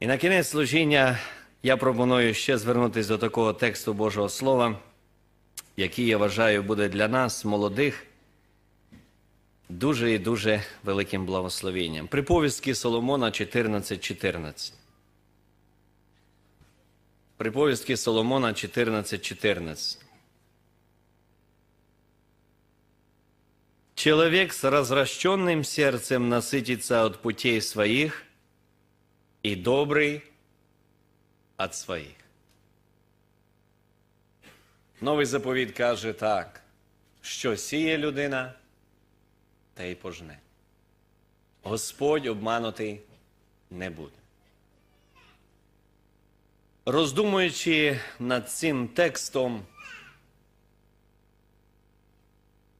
І на кінець служіння я пропоную ще звернутися до такого тексту Божого Слова, який я вважаю буде для нас, молодих, дуже і дуже великим благословенням. Приповістки Соломона 14.14. 14. Приповістки Соломона 14.14. 14. Человек с развращенным сердцем насытится от путей своих, и добрый от своїх. Новий заповіт каже так, що сіє людина, та й пожне. Господь обманутий не буде. Роздумуючи над цим текстом,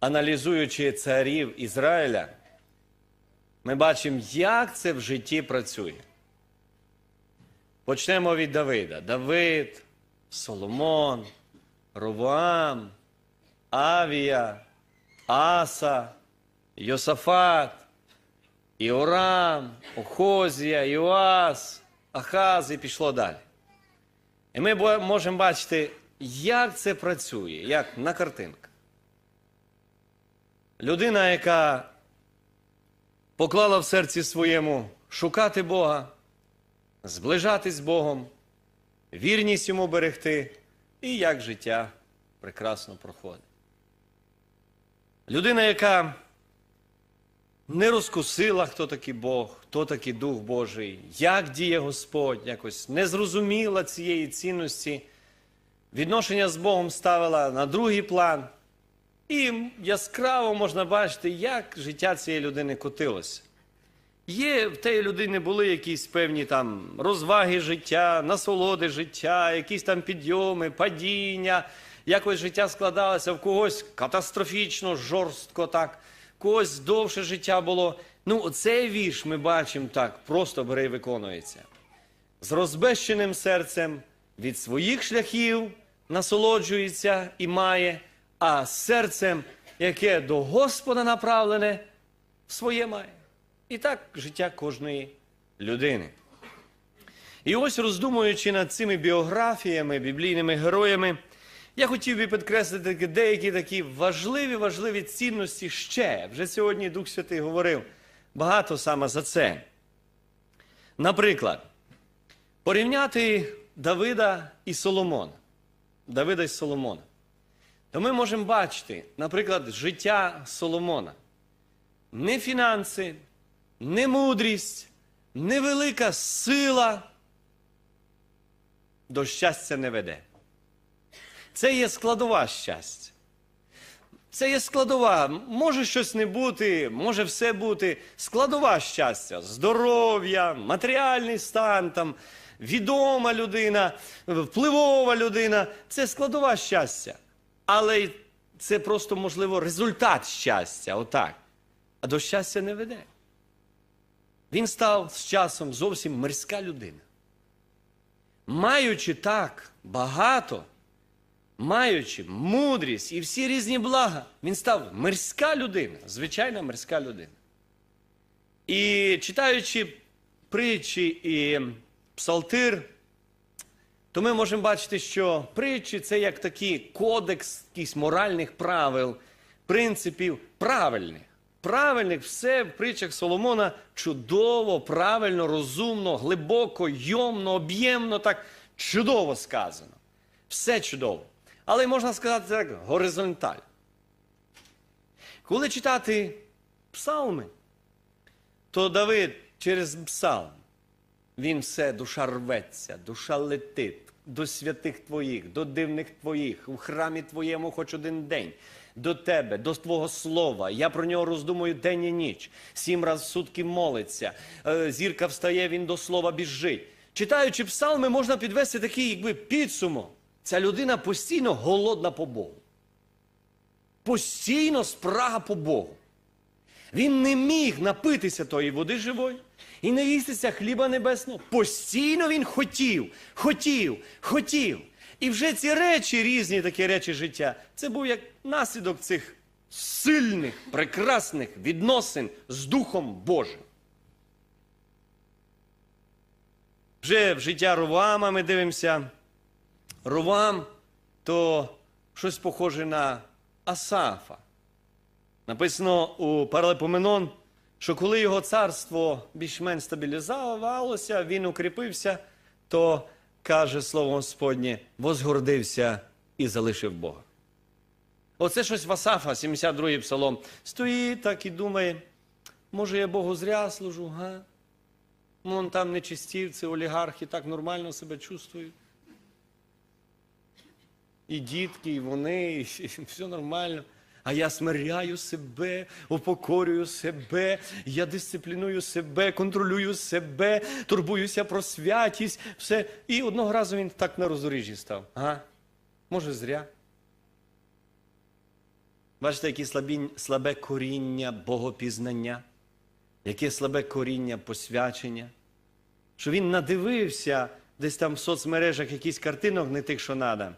аналізуючи царів Ізраїля, ми бачимо, як це в житті працює. Почнемо від Давида. Давид, Соломон, Ровоам, Авія, Аса, Йосафат, Іорам, Охозія, Йоас, Ахаз і пішло далі. І ми можемо бачити, як це працює, як на картинках. Людина, яка поклала в серці своєму шукати Бога, зближатись з Богом, вірність йому берегти, і як життя прекрасно проходить. Людина, яка не розкусила, хто такий Бог, хто такий Дух Божий, як діє Господь, якось не зрозуміла цієї цінності, відношення з Богом ставила на другий план. І яскраво можна бачити, як життя цієї людини котилося. Є в тієї людини були якісь певні там розваги життя, насолоди життя, якісь там підйоми, падіння. Якось життя складалося в когось катастрофічно, жорстко так, когось довше життя було. Ну, оцей вірш ми бачимо так, просто бере і виконується. З розбещеним серцем від своїх шляхів насолоджується і має, а серцем, яке до Господа направлене, своє має. І так життя кожної людини. І ось роздумуючи над цими біографіями, біблійними героями, я хотів би підкреслити деякі такі важливі, важливі цінності ще. Вже сьогодні Дух Святий говорив багато саме за це. Наприклад, порівняти Давида і Соломона. Давида і Соломона. То ми можемо бачити, наприклад, життя Соломона. Не фінанси, не мудрість, невелика сила до щастя не веде. Це є складова щастя. Це є складова. Може щось не бути, може все бути. Складова щастя, здоров'я, матеріальний стан, там, відома людина, впливова людина. Це складова щастя. Але це просто, можливо, результат щастя, отак. А до щастя не веде. Він став з часом зовсім мирська людина. Маючи так багато, маючи мудрість і всі різні блага, він став мирська людина, звичайна мирська людина. І читаючи притчі і псалтир, то ми можемо бачити, що притчі це як такий кодекс якихось моральних правил, принципів правильних. Правильних все в притчах Соломона чудово, правильно, розумно, глибоко, йомно, об'ємно, так чудово сказано. Все чудово. Але можна сказати так, горизонталь. Коли читати псалми, то Давид через псалм, він все, душа рветься, душа летить до святих твоїх, до дивних твоїх, у храмі твоєму хоч один день, до тебе, до твого слова. Я про нього роздумую день і ніч. Сім раз в сутки молиться. Е, Зірка встає, він до слова біжить. Читаючи псалми, можна підвести такий якби підсумок. Ця людина постійно голодна по Богу. Постійно спрага по Богу. Він не міг напитися тої води живої і не їстися хліба небесного. Постійно він хотів, хотів, хотів. І вже ці речі, різні такі речі життя, це був як наслідок цих сильних, прекрасних відносин з Духом Божим. вже в життя Ровама ми дивимося. Ровам то щось похоже на Асафа. Написано у Паралепоменон, що коли його царство більш-менш стабілізувалося, він укріпився, то каже слово Господнє, возгордився і залишив Бога. Оце щось в Асафа, 72-й псалом. Стоїть так і думає, може я Богу зря служу, га? Вон там нечистівці, олігархи так нормально себе чувствують. І дітки, і вони, і все нормально. А я смиряю себе, упокорюю себе, я дисципліную себе, контролюю себе, турбуюся про святість, все. І одного разу він так на роздоріжжі став. Ага. Може, зря. Бачите, яке слабінь, слабе коріння богопізнання, яке слабе коріння посвячення, що він надивився десь там в соцмережах якісь картинок, не тих, що треба.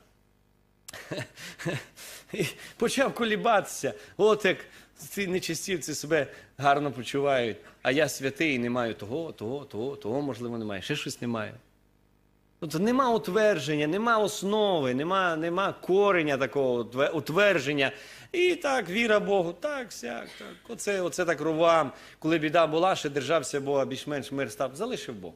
І почав колібатися. От як ці нечистівці себе гарно почувають, а я святий не маю того, того, того, того, можливо, немає. Ще щось немає. Тобто нема утвердження, нема основи, нема, нема кореня такого утве- утвердження. І так, віра Богу, так, сяк, так. Оце, оце так рувам. Коли біда була, ще держався Бога, більш-менш мир став, залишив Бог.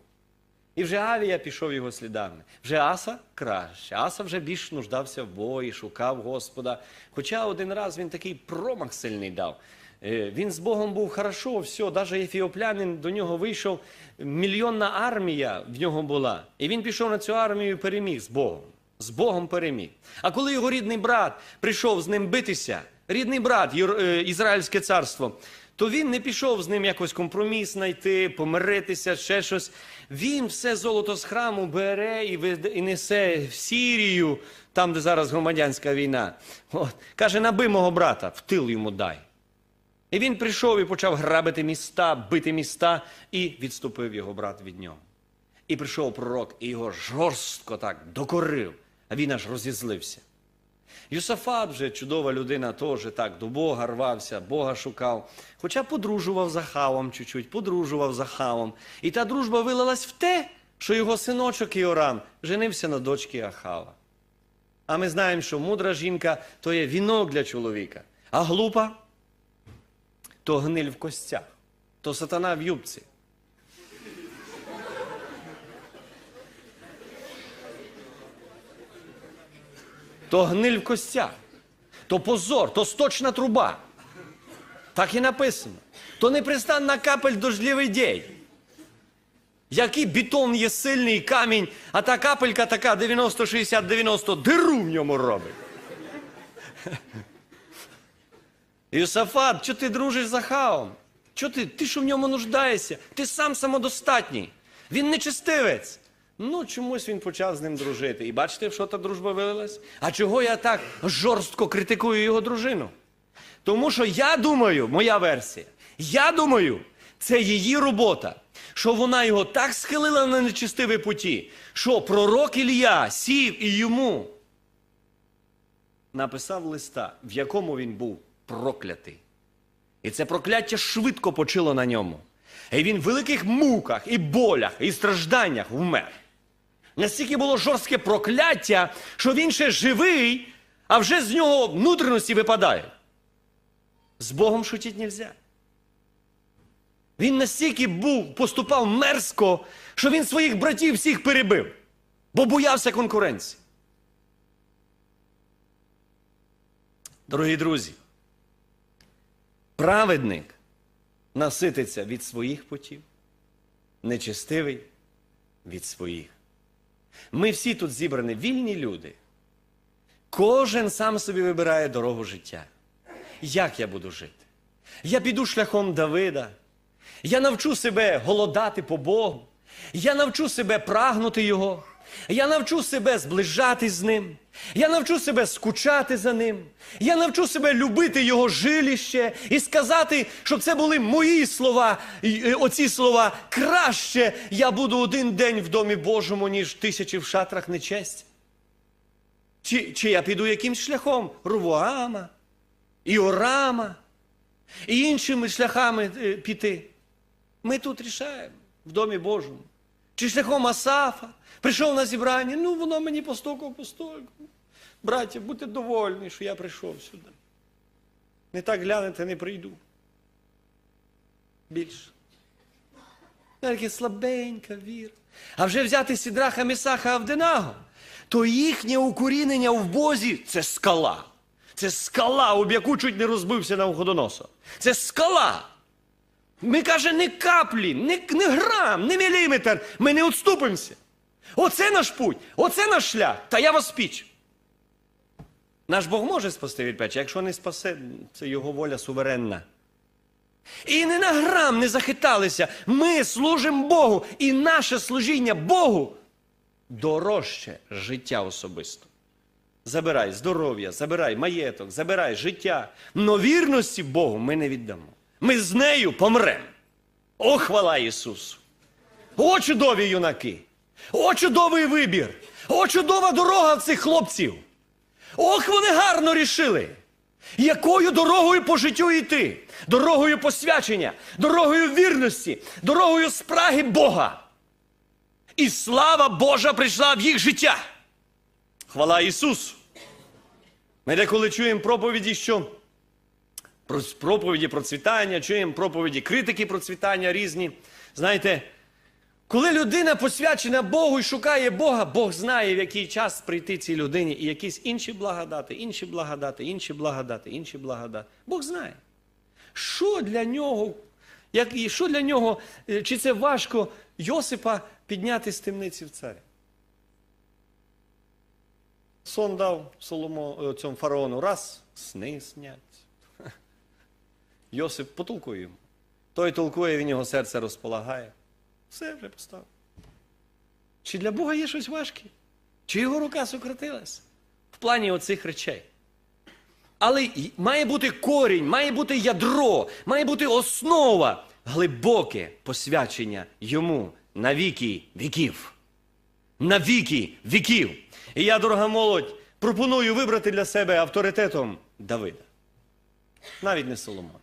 І вже Авія пішов його слідами. Вже Аса краще. Аса вже більш нуждався в бої, шукав Господа. Хоча один раз він такий промах сильний дав. Е, Він з Богом був хорошо, все, навіть ефіоплянин до нього вийшов, мільйонна армія в нього була. І він пішов на цю армію і переміг з Богом. З Богом переміг. А коли його рідний брат прийшов з ним битися, рідний брат, е, Ізраїльське царство, то він не пішов з ним якось компроміс знайти, помиритися, ще щось. Він все золото з храму бере і, несе в Сірію, там, де зараз громадянська війна. От. Каже, наби мого брата, в тил йому дай. І він прийшов і почав грабити міста, бити міста, і відступив його брат від нього. І прийшов пророк, і його жорстко так докорив, а він аж розізлився. Юсафат вже чудова людина, теж так до Бога рвався, Бога шукав. Хоча подружував за хавом чуть-чуть, подружував за хавом. І та дружба вилилась в те, що його синочок Іорам женився на дочці Ахава. А ми знаємо, що мудра жінка то є вінок для чоловіка, а глупа то гниль в костях, то сатана в юбці. То гниль в костях, то позор, то сточна труба. Так і написано. То непристанна капель дождливий день. Який бетон є сильний камінь, а та капелька така 90-60-90 диру в ньому робить. Юсафат, що ти дружиш з Ахавом? Що ти? Ти що в ньому нуждаєшся? Ти сам самодостатній. Він нечистивець. Ну, чомусь він почав з ним дружити. І бачите, в що та дружба вилилась? А чого я так жорстко критикую його дружину? Тому що я думаю, моя версія, я думаю, це її робота, що вона його так схилила на нечистиві путі, що пророк Ілля сів і йому написав листа, в якому він був проклятий. І це прокляття швидко почило на ньому. І він в великих муках, і болях, і стражданнях вмер. Настільки було жорстке прокляття, що він ще живий, а вже з нього внутрішності випадає. З Богом шутіть нельзя. Він настільки був, поступав мерзко, що він своїх братів всіх перебив, бо боявся конкуренції. Дорогі друзі, праведник насититься від своїх путів, нечестивий від своїх. Ми всі тут зібрані вільні люди. Кожен сам собі вибирає дорогу життя. Як я буду жити? Я піду шляхом Давида. Я навчу себе голодати по Богу. Я навчу себе прагнути Його. Я навчу себе зближатись з ним. Я навчу себе скучати за ним. Я навчу себе любити Його жиліще і сказати, щоб це були мої слова, е, оці слова. Краще я буду один день в домі Божому, ніж тисячі в шатрах нечесть. Чи, чи я піду якимсь шляхом Рувоама, Іорама і іншими шляхами е, піти. Ми тут рішаємо в Домі Божому. Чи шляхом Асафа, прийшов на зібрання, ну воно мені постукав по. Браття, будьте довольні, що я прийшов сюди. Не так глянете, не прийду. Більше. Тільки слабенька віра. А вже взяти Сідраха, Месаха, Авденаго, то їхнє укорінення в Бозі це скала. Це скала, об яку чуть не розбився на Навуходоноса. Це скала. Ми каже, не каплі, не, не грам, не міліметр. Ми не відступимося. Оце наш путь, оце наш шлях. Та я вас піч. Наш Бог може спасти від печі, якщо не спасе, це його воля суверенна. І не на грам не захиталися. Ми служимо Богу, і наше служіння Богу дорожче життя особисто. Забирай здоров'я, забирай маєток, забирай життя. Но вірності Богу ми не віддамо. Ми з нею помремо. О, хвала Ісусу! О, чудові юнаки! О, чудовий вибір! О, чудова дорога в цих хлопців! Ох, вони гарно рішили! Якою дорогою по життю йти? Дорогою посвячення, дорогою вірності, дорогою спраги Бога. І слава Божа прийшла в їх життя. Хвала Ісусу! Ми деколи чуємо проповіді, що про проповіді процвітання, чуємо проповіді критики процвітання різні. Знаєте, коли людина посвячена Богу і шукає Бога, Бог знає, в який час прийти цій людині і якісь інші благодати, інші благодати, інші благодати, інші благодати. Бог знає. Що для нього, як, і що для нього, е, чи це важко Йосипа підняти з темниці в царя? Сон дав Соломо, е, цьому фараону раз, сни снять. Йосип потолкує йому. Той толкує, він його серце розполагає. Все вже поставив. Чи для Бога є щось важке? Чи його рука сократилась? В плані оцих речей. Але має бути корінь, має бути ядро, має бути основа, глибоке посвячення йому на віки віків. На віки віків. І я, дорога молодь, пропоную вибрати для себе авторитетом Давида. Навіть не Соломон.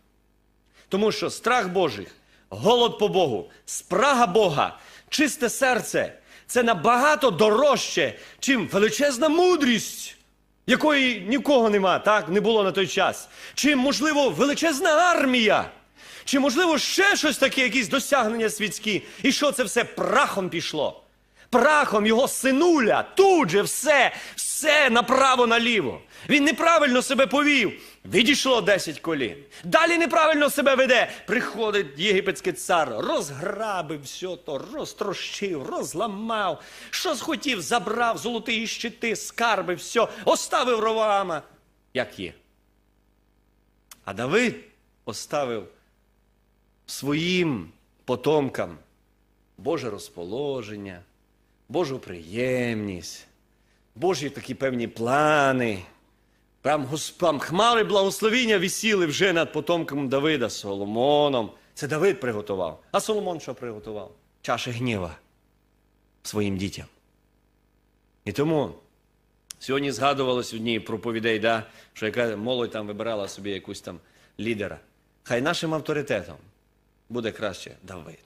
Тому що страх Божий, голод по Богу, спрага Бога, чисте серце це набагато дорожче, чим величезна мудрість, якої нікого нема, так не було на той час. Чим, можливо, величезна армія, чи, можливо, ще щось таке, якісь досягнення світські. І що це все прахом пішло? Прахом його синуля, тут же все, все направо-наліво. Він неправильно себе повів. Відійшло 10 колін. Далі неправильно себе веде. Приходить єгипетський цар, розграбив все то, розтрощив, розламав. Що схотів, забрав золоті щити, скарби, все, оставив Роваама, як є. А Давид оставив своїм потомкам Боже розположення, Божу приємність, Божі такі певні плани. Прям, прям хмари благословіння висіли вже над потомком Давида Соломоном. Це Давид приготував. А Соломон що приготував? Чаші гніва своїм дітям. І тому сьогодні згадувалось в одній проповідей, да, що яка молодь там вибирала собі якусь там лідера. Хай нашим авторитетом буде краще Давид.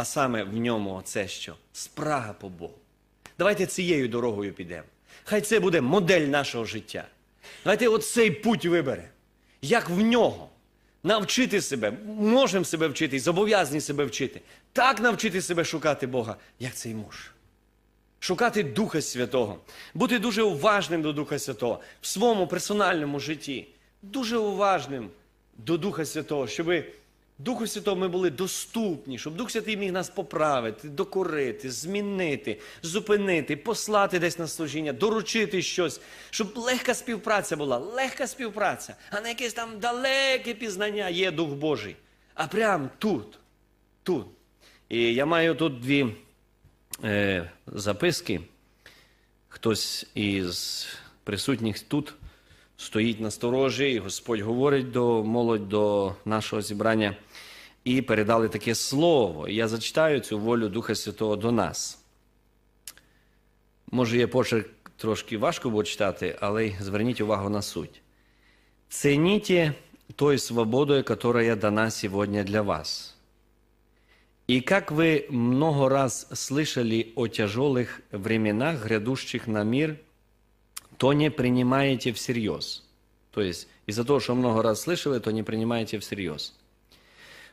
А саме в ньому це що? Спрага по Богу. Давайте цією дорогою підемо. Хай це буде модель нашого життя. Давайте оцей путь вибере. Як в нього навчити себе, можемо себе вчити, зобов'язані себе вчити. Так навчити себе шукати Бога, як цей муж. Шукати Духа Святого, бути дуже уважним до Духа Святого в своєму персональному житті, дуже уважним до Духа Святого, щоб Духу Святому ми були доступні, щоб Дух Святий міг нас поправити, докорити, змінити, зупинити, послати десь на служіння, доручити щось, щоб легка співпраця була, легка співпраця, а не якесь там далеке пізнання є Дух Божий. А прямо тут, тут. І я маю тут дві е, записки. Хтось із присутніх тут стоїть на сторожі, і Господь говорить до молодь до нашого зібрання, і передали таке слово. І я зачитаю цю волю Духа Святого до нас. Може, є почерк трошки важко було читати, але й зверніть увагу на суть. Цените той свободой, которая дана сегодня для вас. И как вы много раз слышали о тяжелых временах, грядущих на мир, то не принимаете всерьез. То есть из-за того, что много раз слышали, то не принимаете всерьез.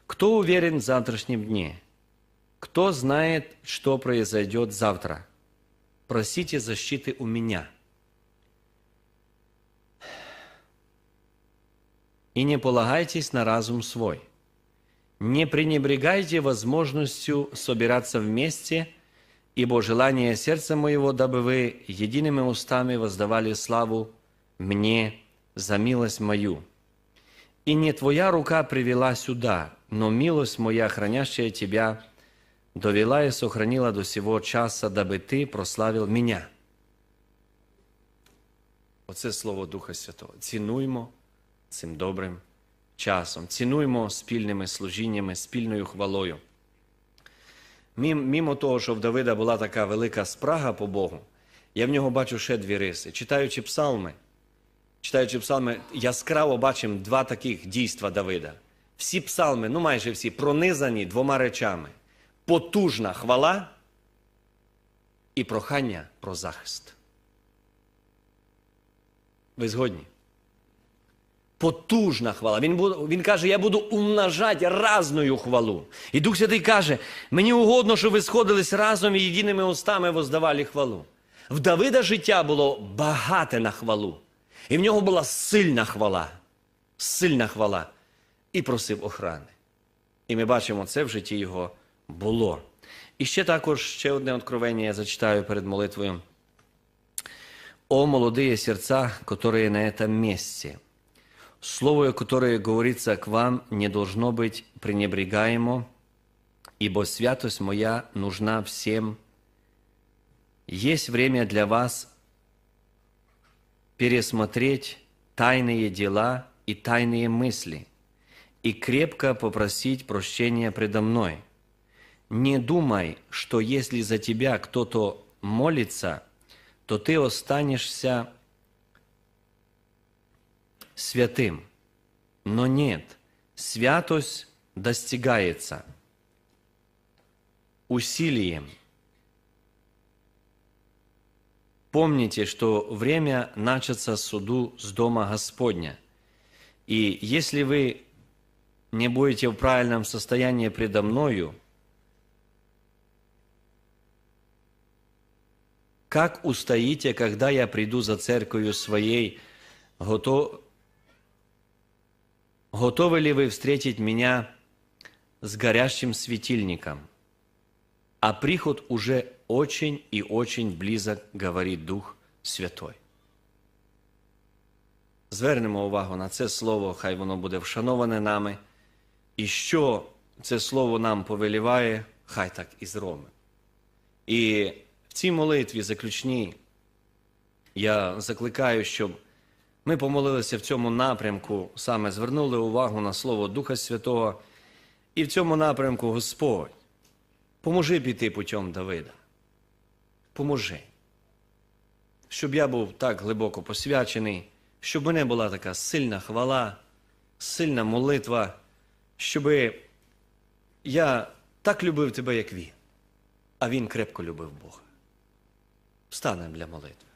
Кто уверен в завтрашнем дне? Кто знает, что произойдет завтра? Просите защиты у меня. И не полагайтесь на разум свой. Не пренебрегайте возможностью собираться вместе, ибо желание сердца моего, дабы вы едиными устами воздавали славу мне за милость мою. И не твоя рука привела сюда, но милость моя, хранящая тебя, довела и сохранила до сего часа, дабы ти прославив меня. Оце слово Духа Святого. Цінуймо цим добрим часом, цінуймо спільними служіннями, спільною хвалою. Мімо того, що в Давида була така велика спрага по Богу, я в нього бачу ще дві риси. Читаючи псалми, читаючи псалми, яскраво бачимо два таких дійства Давида. Всі псалми, ну майже всі, пронизані двома речами: потужна хвала і прохання про захист. Ви згодні? Потужна хвала. Він, він каже, я буду умножати разною хвалу. І Дух Святий каже, мені угодно, щоб ви сходились разом і єдиними устами воздавали хвалу. В Давида життя було багате на хвалу. І в нього була сильна хвала. Сильна хвала І просив охрани. І ми бачимо, це в житті його було. І ще також ще одне откровення я зачитаю перед молитвою. О молодые сердца, которые на этом месте. Слово, которое говорится к вам, не должно быть пренебрегаемо, ибо святость моя нужна всем. Есть время для вас пересмотреть тайные дела и тайные мысли и крепко попросить прощения предо мной. Не думай, что если за тебя кто-то молится, то ты останешься святым. Но нет, святость достигается усилием. Помните, что время начаться суду с дома Господня. И если вы не будете в правильном состоянии предо мною, как устоите, когда я приду за церковью своей, готов... готовы ли вы встретить меня с горящим светильником? А приход уже очень и очень близок, говорить Дух Святой. Звернемо увагу на це слово, хай воно буде вшановане нами. І що це слово нам повеліває, хай так і зробимо. І в цій молитві заключній я закликаю, щоб ми помолилися в цьому напрямку, саме звернули увагу на слово Духа Святого. І в цьому напрямку Господь, поможи піти путем Давида. Поможи. Щоб я був так глибоко посвячений, щоб мене була така сильна хвала, сильна молитва, щоб я так любив тебе, як він, а він крепко любив Бога. Встанемо для молитви.